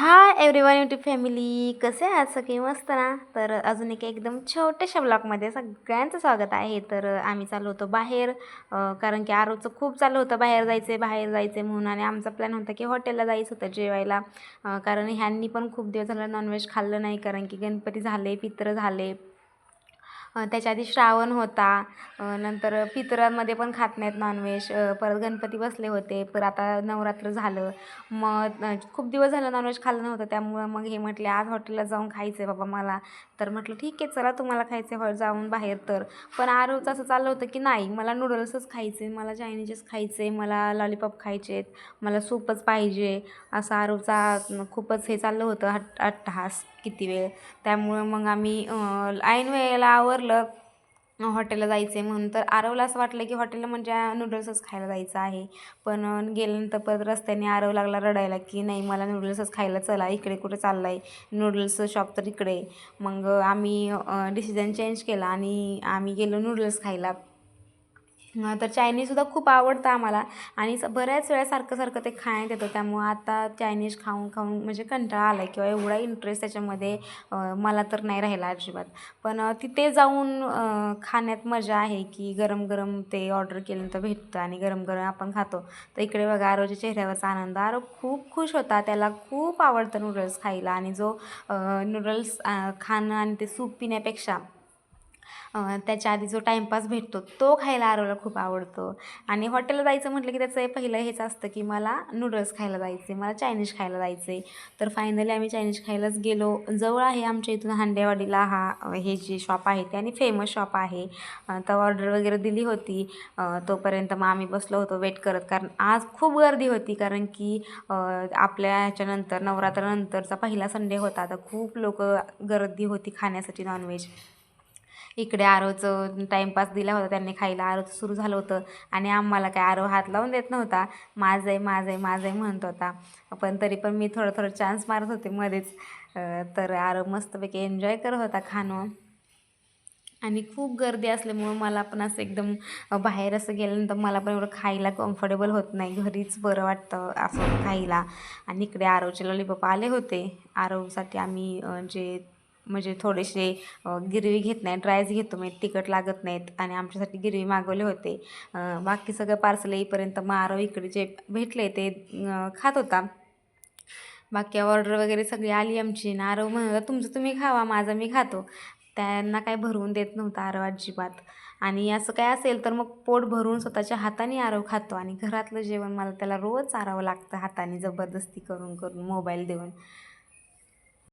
Hi everyone YouTube family कसे आहात? सगळे मस्त ना? तर अजून एक एकदम छोट्याशा ब्लॉगमध्ये सगळ्यांचं स्वागत आहे. तर आम्ही चालू होतो बाहेर कारण की आरोचं खूप चालू होतं. बाहेर जायचं आहे बाहेर जायचं आहे म्हणून. आणि आमचा प्लॅन होता की हॉटेलला जायचं होतं जेवायला. कारण ह्यांनी पण खूप दिवस झालं नॉनव्हेज खाल्लं नाही. कारण की गणपती झाले पित्र झाले. त्याच्या आधी श्रावण होता. नंतर पितरांमध्ये पण खात नाहीत नॉनव्हेज परत गणपती बसले होते. पर आता नवरात्र झालं. मग खूप दिवस झालं नॉनव्हेज खाल्लं नव्हतं. त्यामुळं मग हे म्हटले आज हॉटेलला जाऊन खायचं आहे बाबा मला. तर म्हटलं ठीक आहे चला तुम्हाला खायचं आहे जाऊन बाहेर तर. पण आरवचं असं चाललं होतं की नाही मला नूडल्सच खायचे मला चायनीजच खायचे मला लॉलीपॉप खायचे आहेत मला सूपच पाहिजे. असं आरोचा खूपच हे चाललं होतं हट अट्टहास किती वेळ. त्यामुळं मग आम्ही ऐन वेळेला आवर ठरलं हॉटेलला जायचं आहे म्हणून. तर आरवला असं वाटलं की हॉटेलला म्हणजे नूडल्सच खायला जायचं आहे. पण गेल्यानंतर परत रस्त्याने आरव लागला रडायला की नाही मला नूडल्सच खायला चला इकडे कुठे चालला आहे नूडल्सचं शॉप तर इकडे. मग आम्ही डिसिजन चेंज केला आणि आम्ही गेलो नूडल्स खायला. तर चायनीजसुद्धा खूप आवडतं आम्हाला. आणि स- बऱ्याच वेळा सारखं सारखं ते खाण्यात येतं. त्यामुळं आता चायनीज खाऊन खाऊन म्हणजे कंटाळा आला आहे किंवा एवढा इंटरेस्ट त्याच्यामध्ये मला तर नाही राहिला अजिबात. पण तिथे जाऊन खाण्यात मजा आहे की गरम गरम ते ऑर्डर केल्यानंतर भेटतं आणि गरम गरम आपण खातो. तर इकडे बघा आरोच्या चेहऱ्यावरचा आनंद. आरो खूप खुश होता. त्याला खूप आवडतं नूडल्स खायला. आणि जो नूडल्स खाणं आणि ते सूप पिण्यापेक्षा त्याच्या आधी जो टाईमपास भेटतो तो खायला आरवला खूप आवडतो. आणि हॉटेलला जायचं म्हटलं की त्याचं पहिलं हेच असतं की मला नूडल्स खायला जायचे मला चायनीज खायला जायचं. आहे तर फायनली आम्ही चायनीज खायलाच गेलो. जवळ आहे आमच्या इथून हांडेवाडीला हा हे जे शॉप आहे ते आणि फेमस शॉप आहे. तर ऑर्डर वगैरे दिली होती. तोपर्यंत मग आम्ही बसलो होतो वेट करत. कारण आज खूप गर्दी होती. कारण की आपल्या ह्याच्यानंतर नवरात्रानंतरचा पहिला संडे होता. तर खूप लोक गर्दी होती खाण्यासाठी नॉनव्हेज इकडे आरोचं टाईमपास दिला होता त्यांनी खायला आरोचं सुरू झालं होतं आणि आम्हाला काय आरो हात लावून देत नव्हता. माझं आहे माझं आहे माझं आहे म्हणत होता. पण तरी पण मी थोडं थोडं चान्स मारत होते मध्येच. तर आरो मस्तपैकी एन्जॉय करत होता खाणं. आणि खूप गर्दी असल्यामुळं मला पण असं एकदम बाहेर असं गेल्यानंतर मला पण एवढं खायला कम्फर्टेबल होत नाही. घरीच बरं वाटतं असं खायला. आणि इकडे आरवचे लॉलीपॉप आले होते. आरवसाठी आम्ही जे म्हणजे थोडेसे गिरवी घेत नाही ड्रायच घेतो म्हणजे तिखट लागत नाहीत आणि आमच्यासाठी गिरवी मागवले होते. बाकी सगळं पार्सल येईपर्यंत मग आरव इकडे जे भेटले ते खात होता. बाकी ऑर्डर वगैरे सगळी आली आमची आणि आरव म्हणत तुमचं तुम्ही खावा माझा मी खातो. त्यांना काय भरवून देत नव्हता आरव अजिबात. आणि असं काय असेल तर मग पोट भरून स्वतःच्या हाताने आरव खातो आणि घरातलं जेवण मला त्याला रोज चारावं लागतं हाताने जबरदस्ती करून करून मोबाईल देऊन.